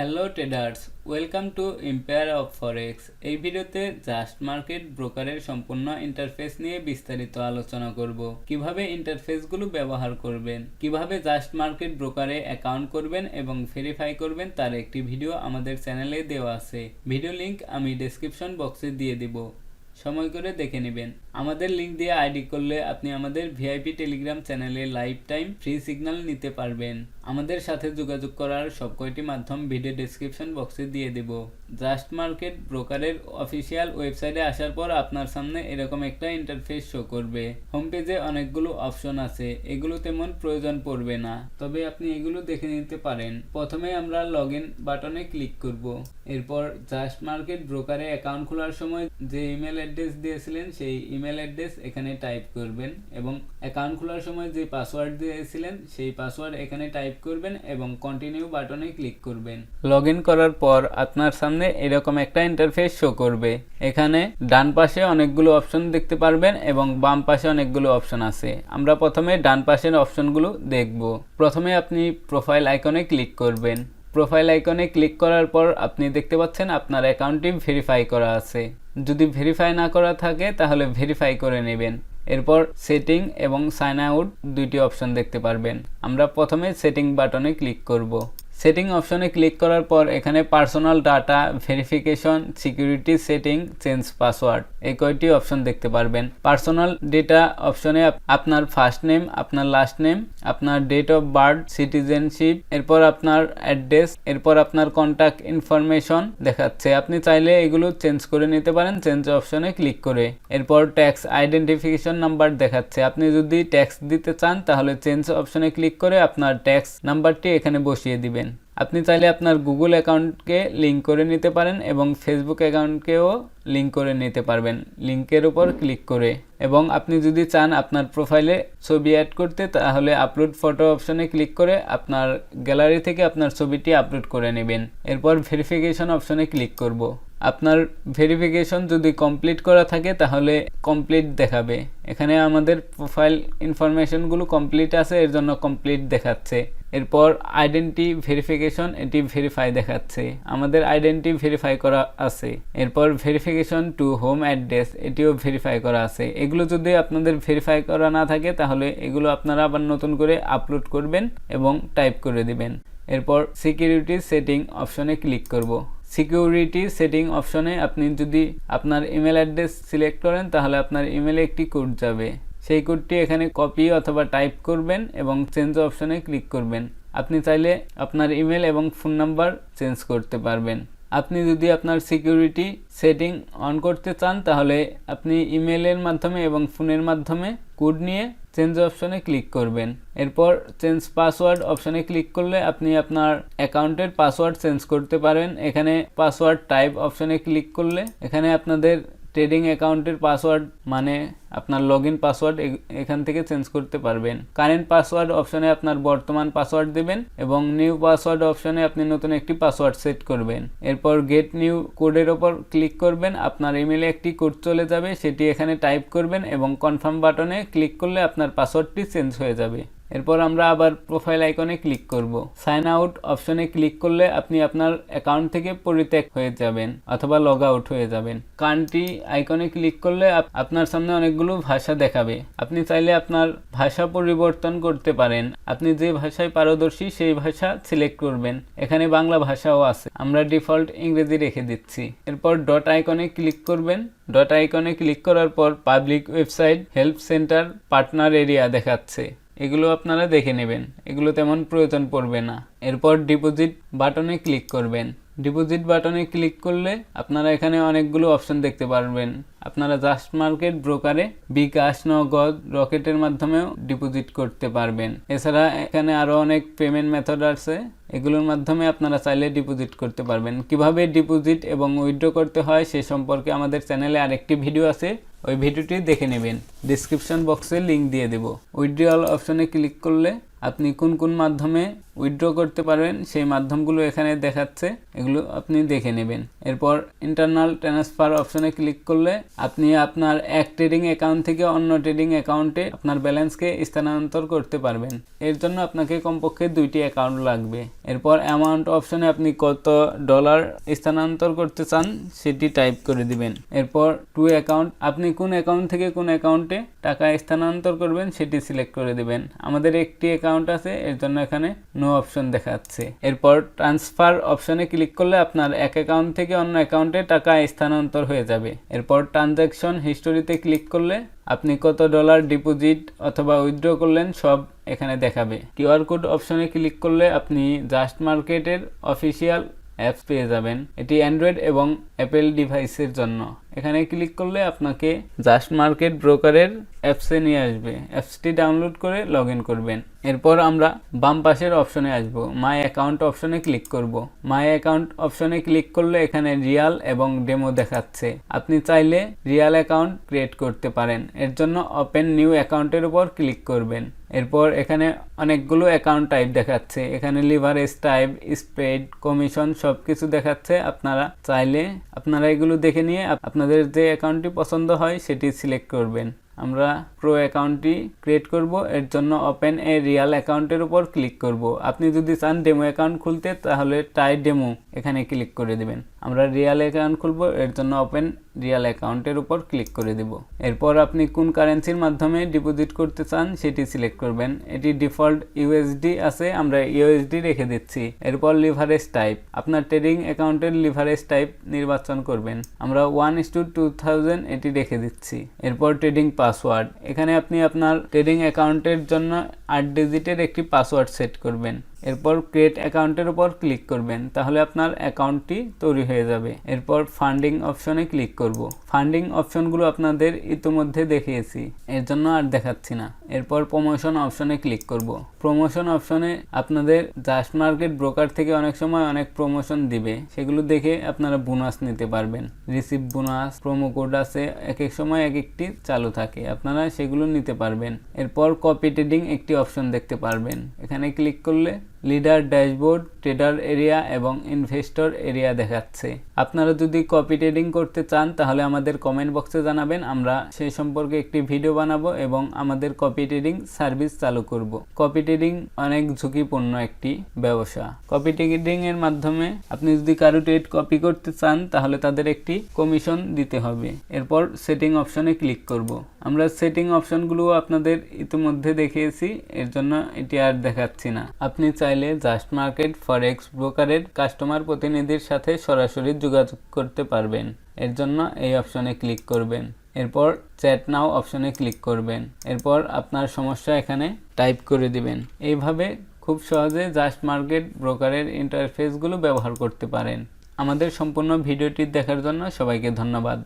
Hello traders welcome to empire of forex এই ভিডিওতে just market ব্রোকারের সম্পূর্ণ ইন্টারফেস নিয়ে বিস্তারিত আলোচনা করব। কীভাবে ইন্টারফেসগুলো ব্যবহার করবেন, কীভাবে জাস্ট মার্কেট ব্রোকারে অ্যাকাউন্ট করবেন এবং ভেরিফাই করবেন তার একটি ভিডিও আমাদের চ্যানেলে দেওয়া আছে। ভিডিও লিংক আমি ডেসক্রিপশন বক্সে দিয়ে দিব। সময় করে দেখে নেবেন। আমাদের লিংক দিয়ে আইডি করলে আপনি আমাদের ভিআইপি টেলিগ্রাম চ্যানেলে লাইভ টাইম ফ্রি সিগন্যাল নিতে পারবেন। আমাদের সাথে যোগাযোগ করার সব কয়টি মাধ্যম ভিডিও ডেসক্রিপশন বক্সে দিয়ে দেব। জাস্ট মার্কেট ব্রোকারের অফিসিয়াল ওয়েবসাইটে আসার পর আপনার সামনে এরকম একটা ইন্টারফেস শো করবে। হোম পেজে অনেকগুলো অপশন আছে, এগুলো তেমন প্রয়োজন পড়বে না, তবে আপনি এগুলো দেখে নিতে পারেন। প্রথমে আমরা লগ ইন বাটনে ক্লিক করব। এরপর জাস্ট মার্কেট ব্রোকারে অ্যাকাউন্ট খোলার সময় যে ইমেল অ্যাড্রেস দিয়েছিলেন, সেই ইমেল অ্যাড্রেস এখানে টাইপ করবেন এবং অ্যাকাউন্ট খোলার সময় যে পাসওয়ার্ড দিয়েছিলেন, সেই পাসওয়ার্ড এখানে টাইপ করবেন এবং কন্টিনিউ বাটনে ক্লিক করবেন। লগ করার পর আপনার সামনে এরকম একটা ইন্টারফেস শো করবে। এখানে ডান পাশে অনেকগুলো অপশন দেখতে পারবেন এবং বাম পাশে অনেকগুলো অপশন আছে। আমরা প্রথমে ডান পাশের অপশনগুলো দেখব। প্রথমে আপনি প্রোফাইল আইকনে ক্লিক করবেন। প্রোফাইল আইকনে ক্লিক করার পর আপনি দেখতে পাচ্ছেন আপনার অ্যাকাউন্টটি ভেরিফাই করা আছে। যদি ভেরিফাই না করা থাকে, তাহলে ভেরিফাই করে নেবেন। এরপর সেটিং এবং সাইন আউট দুইটি অপশন দেখতে পারবেন। আমরা প্রথমে সেটিং বাটনে ক্লিক করব। সেটিং অপশনে ক্লিক করার পর এখানে personal data verification security setting change password এই কয়টি অপশন দেখতে পারবেন। পার্সোনাল ডেটা অপশনে আপনার ফার্স্ট নেম আপনার লাস্ট নেম আপনার ডেট অফ বার্থ সিটিজেনশিপ এরপর আপনার অ্যাড্রেস এরপর আপনার কন্ট্যাক্ট ইনফরমেশন দেখাচ্ছে। আপনি চাইলে এগুলো চেঞ্জ করে নিতে পারেন চেঞ্জ অপশনে ক্লিক করে। এরপর ট্যাক্স আইডেন্টিফিকেশন নাম্বার দেখাচ্ছে। আপনি যদি ট্যাক্স দিতে চান, তাহলে চেঞ্জ অপশনে ক্লিক করে আপনার ট্যাক্স নাম্বারটি এখানে বসিয়ে দিবেন। আপনি চাইলে আপনার গুগল অ্যাকাউন্টকে লিঙ্ক করে নিতে পারেন এবং ফেসবুক অ্যাকাউন্টকেও লিঙ্ক করে নিতে পারবেন। লিঙ্কের উপর ক্লিক করে। এবং আপনি যদি চান আপনার প্রোফাইলে ছবি অ্যাড করতে, তাহলে আপলোড ফটো অপশনে ক্লিক করে আপনার গ্যালারি থেকে আপনার ছবিটি আপলোড করে নেবেন। এরপর ভেরিফিকেশন অপশনে ক্লিক করব। আপনার ভেরিফিকেশন যদি কমপ্লিট করা থাকে, তাহলে কমপ্লিট দেখাবে। এখানে আমাদের প্রোফাইল ইনফরমেশনগুলো কমপ্লিট আছে, এর জন্য কমপ্লিট দেখাচ্ছে। এরপর আইডেন্টি ভেরিফিকেশন এটি ভেরিফাই দেখাচ্ছে। আমাদের আইডেন্টি ভেরিফাই করা আছে। এরপর ভেরিফিকেশন টু হোম অ্যাড্রেস এটিও ভেরিফাই করা আছে। এগুলো যদি আপনাদের ভেরিফাই করা না থাকে, তাহলে এগুলো আপনারা আবার নতুন করে আপলোড করবেন এবং টাইপ করে দিবেন। এরপর সিকিউরিটি সেটিং অপশনে ক্লিক করব। সিকিউরিটি সেটিং অপশনে আপনি যদি আপনার ইমেল অ্যাড্রেস সিলেক্ট করেন, তাহলে আপনার ইমেলে একটি কোড যাবে। সেই কোডটি এখানে কপি অথবা টাইপ করবেন এবং চেঞ্জ অপশনে ক্লিক করবেন। আপনি চাইলে আপনার ইমেল এবং ফোন নাম্বার চেঞ্জ করতে পারবেন। আপনি যদি আপনার সিকিউরিটি সেটিং অন করতে চান, তাহলে আপনি ইমেলের মাধ্যমে এবং ফোনের মাধ্যমে কোড নিয়ে চেঞ্জ অপশনে ক্লিক করবেন। এরপর চেঞ্জ পাসওয়ার্ড অপশনে ক্লিক করলে আপনি আপনার অ্যাকাউন্টের পাসওয়ার্ড চেঞ্জ করতে পারেন। এখানে পাসওয়ার্ড টাইপ অপশনে ক্লিক করলে এখানে আপনাদের ট্রেডিং অ্যাকাউন্টের পাসওয়ার্ড মানে আপনার লগ ইন পাসওয়ার্ড এখান থেকে চেঞ্জ করতে পারবেন। কারেন্ট পাসওয়ার্ড অপশনে আপনার বর্তমান পাসওয়ার্ড দেবেন এবং নিউ পাসওয়ার্ড অপশনে আপনি নতুন একটি পাসওয়ার্ড সেট করবেন। এরপর গেট নিউ কোডের ওপর ক্লিক করবেন। আপনার ইমেলে একটি কোড চলে যাবে, সেটি এখানে টাইপ করবেন এবং কনফার্ম বাটনে ক্লিক করলে আপনার পাসওয়ার্ডটি চেঞ্জ হয়ে যাবে। এরপর আমরা আবার প্রোফাইল আইকনে ক্লিক করব। সাইন আউট অপশনে ক্লিক করলে আপনি আপনার অ্যাকাউন্ট থেকে পরিত্যাগ হয়ে যাবেন অথবা লগ আউট হয়ে যাবেন। কান্ট্রি আইকনে ক্লিক করলে আপ- আপনার সামনে অনেকগুলো ভাষা দেখাবে। আপনি চাইলে আপনার ভাষা পরিবর্তন করতে পারেন। আপনি যে ভাষায় পারদর্শী সেই ভাষা সিলেক্ট করবেন। এখানে বাংলা ভাষাও আছে। আমরা ডিফল্ট ইংরেজি রেখে দিচ্ছি। এরপর ডট আইকনে ক্লিক করবেন। ডট আইকনে ক্লিক করার পর public website help center partner area দেখাচ্ছে। এগুলো আপনারা দেখে নেবেন। এগুলো তেমন প্রয়োজন পড়বে না। এরপর ডিপোজিট বাটনে ক্লিক করবেন। ডিপোজিট বাটনে ক্লিক করলে আপনারা এখানে অনেকগুলো অপশন দেখতে পারবেন। আপনারা জাস্ট মার্কেট ব্রোকারে বিকাশ, নগদ, রকেটের মাধ্যমেও ডিপোজিট করতে পারবেন। এছাড়া এখানে আরও অনেক পেমেন্ট মেথড আছে। এগুলোর মাধ্যমে আপনারা চাইলে ডিপোজিট করতে পারবেন। কীভাবে ডিপোজিট এবং উইথড্র করতে হয় সে সম্পর্কে আমাদের চ্যানেলে আরেকটি ভিডিও আছে। ওই ভিডিওটি দেখে নেবেন। ডিসক্রিপশন বক্সে লিংক দিয়ে দেব। উইথড্রল অপশনে ক্লিক করলে আপনি কোন কোন মাধ্যমে উইথড্র করতে পারবেন, সেই মাধ্যমগুলো এখানে দেখাচ্ছে, এগুলো আপনি দেখে নেবেন। এরপর ইন্টারনাল ট্রান্সফার অপশনে ক্লিক করলে আপনি আপনার এক ট্রেডিং অ্যাকাউন্ট থেকে অন্য ট্রেডিং অ্যাকাউন্টে আপনার ব্যালেন্সকে স্থানান্তর করতে পারবেন। এর জন্য আপনাকে কমপক্ষে দুইটি অ্যাকাউন্ট লাগবে। এরপর অ্যামাউন্ট অপশনে আপনি কত ডলার স্থানান্তর করতে চান, সেটি টাইপ করে দিবেন। এরপর টু অ্যাকাউন্ট আপনি কোন অ্যাকাউন্ট থেকে কোন অ্যাকাউন্টে টাকা স্থানান্তর করবেন, সেটি সিলেক্ট করে দিবেন। আমাদের একটি অ্যাকাউন্ট আছে এর জন্য এখানে নো অপশন দেখাচ্ছে। এরপর ট্রান্সফার অপশনে ক্লিক করলে আপনার এক অ্যাকাউন্ট থেকে অন্য অ্যাকাউন্টে টাকা স্থানান্তর হয়ে যাবে। এরপর ট্রানজ্যাকশন হিস্টোরিতে ক্লিক করলে আপনি কত ডলার ডিপোজিট অথবা উইথড্র করলেন সব এখানে দেখাবে। কিউআর কোড অপশনে ক্লিক করলে আপনি জাস্ট মার্কেটের অফিসিয়াল অ্যাপস পেয়ে যাবেন। এটি অ্যান্ড্রয়েড এবং অ্যাপেল ডিভাইসের জন্য। এখানে ক্লিক করলে আপনাকে জাস্ট মার্কেট ব্রোকারের অ্যাপসে নিয়ে আসবে। অ্যাপসটি ডাউনলোড করে লগ ইন করবেন। এরপর আমরা বাম পাশের অপশনে আসব। মাই অ্যাকাউন্ট অপশনে ক্লিক করব। মাই অ্যাকাউন্ট অপশনে ক্লিক করলে এখানে রিয়াল এবং ডেমো দেখাচ্ছে। আপনি চাইলে রিয়াল অ্যাকাউন্ট ক্রিয়েট করতে পারেন। এর জন্য ওপেন নিউ অ্যাকাউন্টের উপর ক্লিক করবেন। এরপর এখানে অনেকগুলো অ্যাকাউন্ট টাইপ দেখাচ্ছে। এখানে লিভারেজ টাইপ স্প্রেড কমিশন সব কিছু দেখাচ্ছে। আপনারা চাইলে, আপনারা এগুলো দেখে নিয়ে আপ- আপনাদের যে অ্যাকাউন্টটি পছন্দ হয়, সেটি সিলেক্ট করবেন। আমরা প্রো অ্যাকাউন্টটি ক্রিয়েট করব, এর জন্য ওপেন এ রিয়াল অ্যাকাউন্টের উপর ক্লিক করব। আপনি যদি চান ডেমো অ্যাকাউন্ট খুলতে, তাহলে টাই ডেমো এখানে ক্লিক করে দেবেন। আমরা রিয়াল অ্যাকাউন্ট খুলব, এর জন্য ওপেন রিয়াল অ্যাকাউন্টের উপর ক্লিক করে দেব। এরপর আপনি কোন কারেন্সির মাধ্যমে ডিপোজিট করতে চান সেটি সিলেক্ট করবেন। এটি ডিফল্ট ইউএসডি আছে, আমরা ইউএসডি রেখে দিচ্ছি। এরপর লিভারেজ টাইপ আপনার ট্রেডিং অ্যাকাউন্টের লিভারেজ টাইপ নির্বাচন করবেন। আমরা one is to two thousand এটি রেখে দিচ্ছি। এরপর ট্রেডিং পাসওয়ার্ড এখানে আপনি আপনার ট্রেডিং অ্যাকাউন্টের জন্য আট ডিজিটের একটি পাসওয়ার্ড সেট করবেন। এরপর ক্রিয়েট অ্যাকাউন্টের উপর ক্লিক করবেন, তাহলে আপনার অ্যাকাউন্টটি তৈরি হয়ে যাবে। এরপর ফান্ডিং অপশনে ক্লিক করব। ফান্ডিং অপশনগুলো আপনাদের ইতিমধ্যে দেখিয়েছি, এর জন্য আর দেখাচ্ছি না। এরপর প্রমোশন অপশনে ক্লিক করব। প্রমোশন অপশনে আপনাদের জাস্ট মার্কেট ব্রোকার থেকে অনেক সময় অনেক প্রমোশন দিবে, সেগুলো দেখে আপনারা বোনাস নিতে পারবেন। রিসিভ বোনাস প্রোমো কোড আছে এক এক সময় এক একটি চালু থাকে, আপনারা সেগুলো নিতে পারবেন। এরপর কপি ট্রেডিং একটি অপশন দেখতে পারবেন। এখানে ক্লিক করলে leader dashboard ট্রেডার এরিয়া এবং ইনভেস্টর এরিয়া দেখাচ্ছে। আপনারা যদি কপি ট্রেডিং করতে চান, তাহলে আমাদের কমেন্ট বক্সে জানাবেন। আমরা সেই সম্পর্কে একটি ভিডিও বানাবো এবং আমাদের কপি ট্রেডিং সার্ভিস চালু করব। কপি ট্রেডিং অনেক ঝুঁকিপূর্ণ একটি ব্যবসা। কপি ট্রেডিং এর মাধ্যমে আপনি যদি কারও ট্রেড কপি করতে চান, তাহলে তাদের একটি কমিশন দিতে হবে। এরপর সেটিং অপশনে ক্লিক করব। আমরা সেটিং অপশনগুলো আপনাদের ইতিমধ্যে দেখিয়েছি, এর জন্য এটি আর দেখাচ্ছি না। আপনি চাইলে জাস্ট মার্কেট ফরেক্স ব্রোকারের কাস্টমার প্রতিনিধির সাথে সরাসরি যোগাযোগ করতে পারবেন। এর জন্য এই অপশনে ক্লিক করবেন। এরপর চ্যাট নাও অপশনে ক্লিক করবেন। এরপর আপনার সমস্যা এখানে টাইপ করে দিবেন। এইভাবে খুব সহজে জাস্ট মার্কেট ব্রোকারের ইন্টারফেসগুলো ব্যবহার করতে পারেন। আমাদের সম্পূর্ণ ভিডিওটি দেখার জন্য সবাইকে ধন্যবাদ।